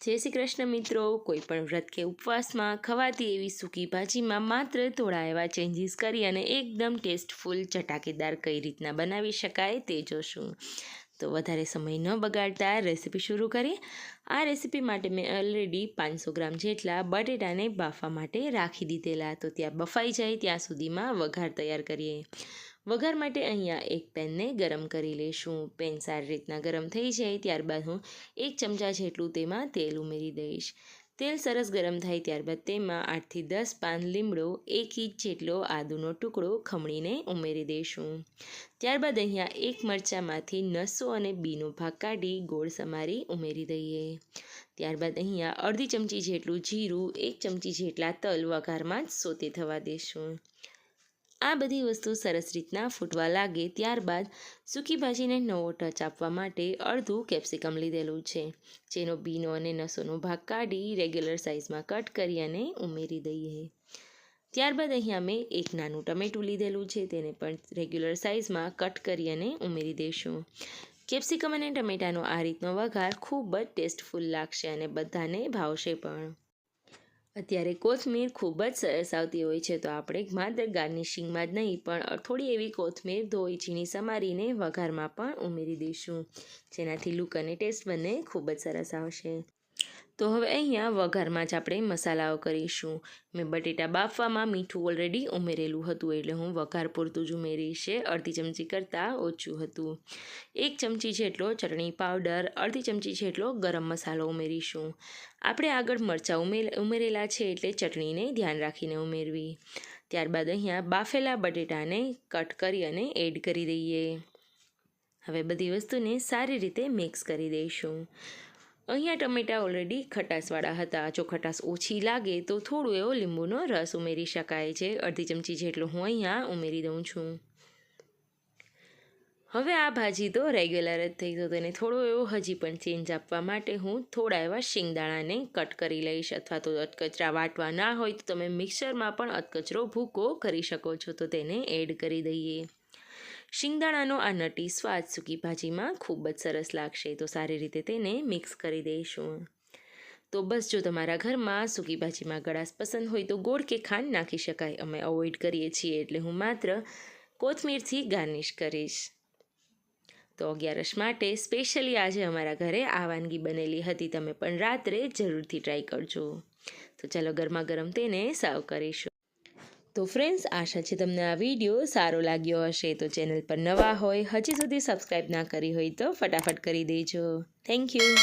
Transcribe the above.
જય શ્રી કૃષ્ણ મિત્રો. કોઈ પણ વ્રત કે ઉપવાસમાં ખવાતી એવી સૂકી ભાજીમાં માત્ર થોડા એવા ચેન્જીસ કરી અને એકદમ ટેસ્ટફુલ ચટાકેદાર કઈ રીતના બનાવી શકાય તે જોશું. તો વધારે સમય ન બગાડતા રેસીપી શરૂ કરીએ. આ રેસીપી માટે મેં ઓલરેડી પાંચસો ગ્રામ જેટલા બટેટાને બાફવા માટે રાખી દીધેલા. તો ત્યાં બફાઈ જાય ત્યાં સુધીમાં વઘાર તૈયાર કરીએ. વઘાર માટે અહીંયા એક પેનને ગરમ કરી લઈશું પેન સારી રીતના ગરમ થઈ જાય ત્યારબાદ હું એક ચમચા જેટલું તેમાં તેલ ઉમેરી દઈશ. તેલ સરસ ગરમ થાય ત્યારબાદ તેમાં આઠથી દસ પાન લીમડો, એક ઇંચ જેટલો આદુનો ટુકડો ખમણીને ઉમેરી દઈશું. ત્યારબાદ અહીંયા એક મરચાંમાંથી નસો અને બીનો ભાગ કાઢી ગોળ સમારી ઉમેરી દઈએ. ત્યારબાદ અહીંયા અડધી ચમચી જેટલું જીરું, એક ચમચી જેટલા તલ વઘારમાં જ સોતે થવા દઈશું આ બધી વસ્તુ સરસ રીતના ફૂટવા લાગે ત્યારબાદ સૂકી ભાજીને નવો ટચ આપવા માટે અડધું કેપ્સિકમ લીધેલું છે. જેનો બીનો અને નસોનો ભાગ કાઢી રેગ્યુલર સાઇઝમાં કટ કરી અને ઉમેરી દઈએ. ત્યારબાદ અહીંયા મેં એક નાનું ટમેટું લીધેલું છે, તેને પણ રેગ્યુલર સાઇઝમાં કટ કરી અને ઉમેરી દઈશું. કેપ્સિકમ અને ટમેટાનો આ રીતનો વઘાર ખૂબ જ ટેસ્ટફુલ લાગશે અને બધાને ભાવશે પણ. અત્યારે કોથમીર ખૂબ જ સરસ આવતી હોય છે, તો આપણે માત્ર ગાર્નિશિંગમાં જ નહીં, પણ થોડી એવી કોથમીર ધોઈ ચીની સમારીને વઘારમાં પણ ઉમેરી દઈશું. જેનાથી લુક અને ટેસ્ટ બંને ખૂબ જ સરસ આવશે. તો હવે અહીંયા વઘારમાં જ આપણે મસાલાઓ કરીશું. મેં બટેટા બાફવામાં મીઠું ઓલરેડી ઉમેરેલું હતું એટલે હું વઘાર પૂરતું જ ઉમેરીશ અડધી ચમચી કરતાં ઓછું હતું. એક ચમચી જેટલો ચટણી પાવડર, અડધી ચમચી જેટલો ગરમ મસાલો ઉમેરીશું. આપણે આગળ મરચાં ઉમેર ઉમેરેલા છે એટલે ચટણીને ધ્યાન રાખીને ઉમેરવી. ત્યારબાદ અહીંયા બાફેલા બટેટાને કટ કરી અને એડ કરી દઈએ. હવે બધી વસ્તુને સારી રીતે મિક્સ કરી દઈશું. અહીંયા ટમેટાં ઓલરેડી ખટાશવાળા હતા. જો ખટાશ ઓછી લાગે તો થોડું એવો લીંબુનો રસ ઉમેરી શકાય છે. અડધી ચમચી જેટલો હું અહીંયા ઉમેરી દઉં છું. હવે આ ભાજી તો રેગ્યુલર જ થઈ તો તેને થોડો એવો હજી પણ ચેન્જ આપવા માટે હું થોડા એવા શિંગદાણાને કટ કરી લઈશ. અથવા તો અટકચરા વાટવા ના હોય તો તમે મિક્સરમાં પણ અટકચરો ભૂકો કરી શકો છો. તો તેને એડ કરી દઈએ. શિંગદાણાનો આ નટી સ્વાદ સૂકી ભાજીમાં ખૂબ જ સરસ લાગશે, તો સારી રીતે તેને મિક્સ કરી દઈશું. તો બસ જો તમારા ઘરમાં સૂકી ભાજીમાં ગળાશ પસંદ હોય તો ગોળ કે ખાંડ નાખી શકાય. અમે અવોઇડ કરીએ છીએ એટલે હું માત્ર કોથમીરથી ગાર્નિશ કરીશ. તો અગિયારસ માટે સ્પેશિયલી આજે અમારા ઘરે આ વાનગી બનેલી હતી. તમે પણ રાત્રે જરૂરથી ટ્રાય કરજો. તો ચાલો ગરમા ગરમ તેને સાવ કરીશું. તો ફ્રેન્ડ્સ આશા છે તમને આ વીડિયો સારો લાગ્યો હશે. તો ચેનલ પર નવા હોય, હજી સુધી સબસ્ક્રાઈબ ના કરી હોય તો ફટાફટ કરી દેજો. Thank you